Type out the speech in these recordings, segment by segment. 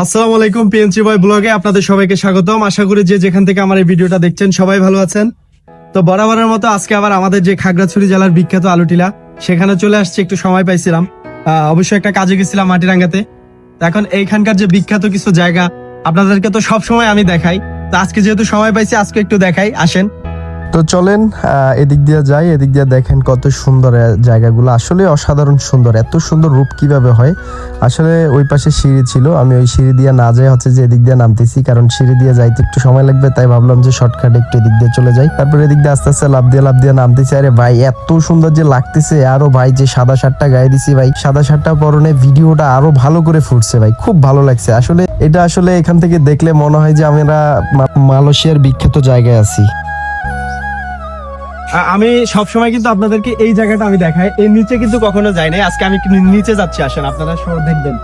আসসালামু আলাইকুম পিএনসি বয় ব্লগে আপনাদের সবাইকে স্বাগতম। আশা করি যে যেখান থেকে আমার এই ভিডিওটা দেখছেন সবাই ভালো আছেন। তো বরাবরের মতো আজকে আবার আমাদের যে খাগড়াছড়ি জেলার বিখ্যাত আলুটিলা, সেখানে চলে আসছে, একটু সময় পাইছিলাম। অবশ্যই একটা কাজে গেছিলাম মাটিরাঙ্গাতে। এখন এইখানকার যে বিখ্যাত কিছু জায়গা, আপনাদেরকে তো সব সময় আমি দেখাই। তো আজকে যেহেতু সময় পাইছি, আজকে একটু দেখাই, আসেন। তো চলেন এদিক দিয়ে যাই, এদিক দিয়ে দেখেন কত সুন্দর জায়গাগুলো। আসলে অসাধারণ সুন্দর, এত সুন্দর রূপ কীভাবে হয়? আসলে ওই পাশে সিঁড়ি ছিল, আমি ওই সিঁড়ি দিয়ে না যাই হচ্ছে যে এদিক দিয়ে নামতেছি, কারণ সিঁড়ি দিয়ে যাইতে একটু সময় লাগবে, তাই ভাবলাম যে শর্টকাট একটু এদিক দিয়ে চলে যাই। তারপরে এদিক দিয়ে আস্তে আস্তে লাভ দিয়ে লাভ দিয়ে নামতেছি। আরে ভাই, এত সুন্দর যে লাগতেছে, আরও ভাই যে সাদা শার্টটা গায়ে দিছি ভাই, সাদা শার্টটা পরনে ভিডিওটা আরও ভালো করে ফুটছে ভাই, খুব ভালো লাগছে। আসলে এটা আসলে এখান থেকে দেখলে মনে হয় যে আমরা মালয়েশিয়ার বিখ্যাত জায়গায় আছি। আমি সব সময় কিন্তু আপনাদেরকে এই জায়গাটা আমি দেখাই। এর নিচে কিন্তু কখনো যাই নাই। আজকে আমি নিচে যাচ্ছি, আসেন, আপনারা সব দেখবেন।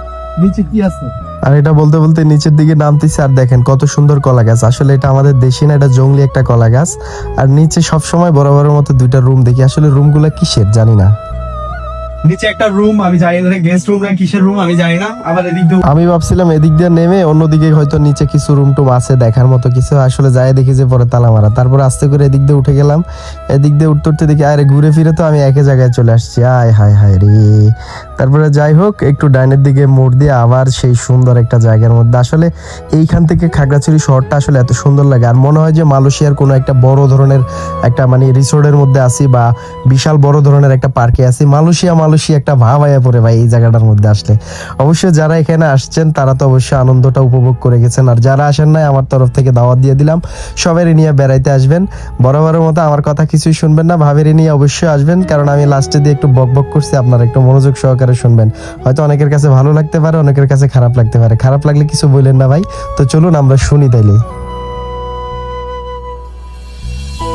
নিচে কি আছে? আর এটা বলতে বলতে নিচের দিকে নামতেছি, আর দেখেন কত সুন্দর কলা গাছ আসলে এটা আমাদের দেশে না, এটা জঙ্গলি একটা কলা গাছ আর নিচে সবসময় বড় বরাবরের মতো দুইটা রুম দেখি। আসলে রুমগুলো কিসের জানি না। নিচে একটা রুম আমি জানি না গেস্ট রুম না, কিসের রুম আমি জানি না, আবার এদিক দিয়ে আমি ভাবছিলাম এদিক দিয়ে নেমে অন্যদিকে হয়তো নিচে কিছু রুম টুম আছে, দেখার মতো কিছু। আসলে যাই দেখি যে পরে তালা মারা। তারপর আস্তে করে এদিক দিয়ে উঠে গেলাম। এদিক দিয়ে উঠতে উঠতে দেখি, আরে ঘুরে ফিরে তো আমি একই জায়গায় চলে আসছি। আয় হায় হায় রে। তারপরে যাই হোক, একটু ডাইনের দিকে মোড় দিয়ে আবার সেই সুন্দর একটা জায়গার মধ্যে। আসলে এইখান থেকে খাগড়াছড়ি শহরটা আসলে এত সুন্দর লাগে। আর মনে হয় যে মালয়েশিয়ার কোনো একটা বড় ধরনের একটা মানে রিসোর্টের মধ্যে আছি বা বিশাল বড় ধরনের একটা পার্কে আছি। মালয়েশিয়া মালয়েশিয়া একটা ভাব আয়া পড়ে ভাই এই জায়গাটার মধ্যে আসলে। অবশ্যই যারা এখানে আসছেন, তারা তো অবশ্যই আনন্দটা উপভোগ করে গেছেন। আর যারা আসেন নাই, আমার তরফ থেকে দাওয়াত দিয়ে দিলাম। সবাই নিয়ে বেড়াইতে আসবেন। বরাবরের মতো আমার কথা কিছুই শুনবেন না। ভাবেরই নিয়ে অবশ্যই আসবেন। কারণ আমি লাস্টে দিয়ে একটু বক বক করছি। আপনারা একটু মনোযোগ সহকারে শুনবেন। হয়তো অনেকের কাছে ভালো লাগতে পারে, অনেকের কাছে খারাপ লাগতে পারে। খারাপ লাগলে কিছু বললেন না ভাই? তো চলুন, আমরা শুনি তাইলে।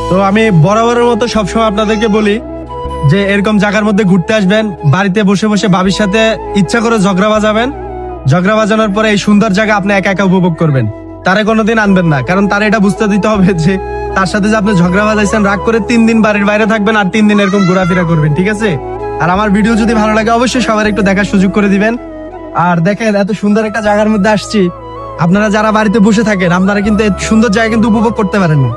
তো আমি বরাবরের মতো সবসময় আপনাদেরকে বলি যে, এরকম জায়গার মধ্যে ঘুরতে আসবেন, বাড়িতে বসে বসে ভাবির সাথে ইচ্ছা করে ঝগড়া বাজাবেন। ঝগড়া বাজানোর পরে এই সুন্দর জায়গা আপনি একা একা উপভোগ করবেন। তারে কোনোদিন আনবেন না, কারণ তার এটা বুঝতে দিতে হবে যে, তার সাথে যে আপনি ঝগড়া বাজাইছেন, রাগ করে তিন দিন বাড়ির বাইরে থাকবেন আর তিন দিন এরকম ঘোরাফেরা করবেন, ঠিক আছে? আর আমার ভিডিও যদি ভালো লাগে, অবশ্যই সবার একটু দেখার সুযোগ করে দিবেন। আর দেখেন, এত সুন্দর একটা জায়গার মধ্যে আসছি। আপনারা যারা বাড়িতে বসে থাকেন, আপনারা কিন্তু সুন্দর জায়গা কিন্তু উপভোগ করতে পারেন না।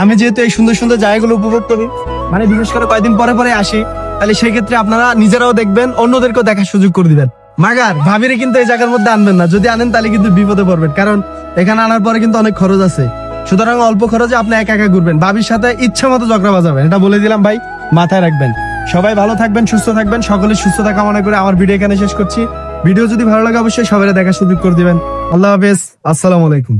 আমি যেহেতু এই সুন্দর সুন্দর জায়গাগুলো উপভোগ করি মানে বিশেষ করে কয়দিন পরে পরে আসি, তাহলে সেই ক্ষেত্রে আপনারা নিজেরাও দেখবেন, অন্যদেরকেও দেখার সুযোগ করে দিবেন। মাগার, ভাবিরে কিন্তু এই জায়গার মধ্যে আনবেন না। যদি আনেন, তাহলে কিন্তু বিপদে পড়বেন। কারণ এখানে আনার পরে কিন্তু অনেক খরচ আছে। সুতরাং অল্প খরচে আপনি একা একা ঘুরবেন। ভাবির সাথে ইচ্ছা মতো ঝগড়া বাজাবেন। এটা বলে দিলাম ভাই, মাথায় রাখবেন। সবাই ভালো থাকবেন, সুস্থ থাকবেন সকলে সুস্থতা মনে করে আমার ভিডিও এখানে শেষ করছি। ভিডিও যদি ভালো লাগে অবশ্যই সবাই দেখার সুযোগ করে দিবেন। আল্লাহ হাফেজ, আসসালামু আলাইকুম।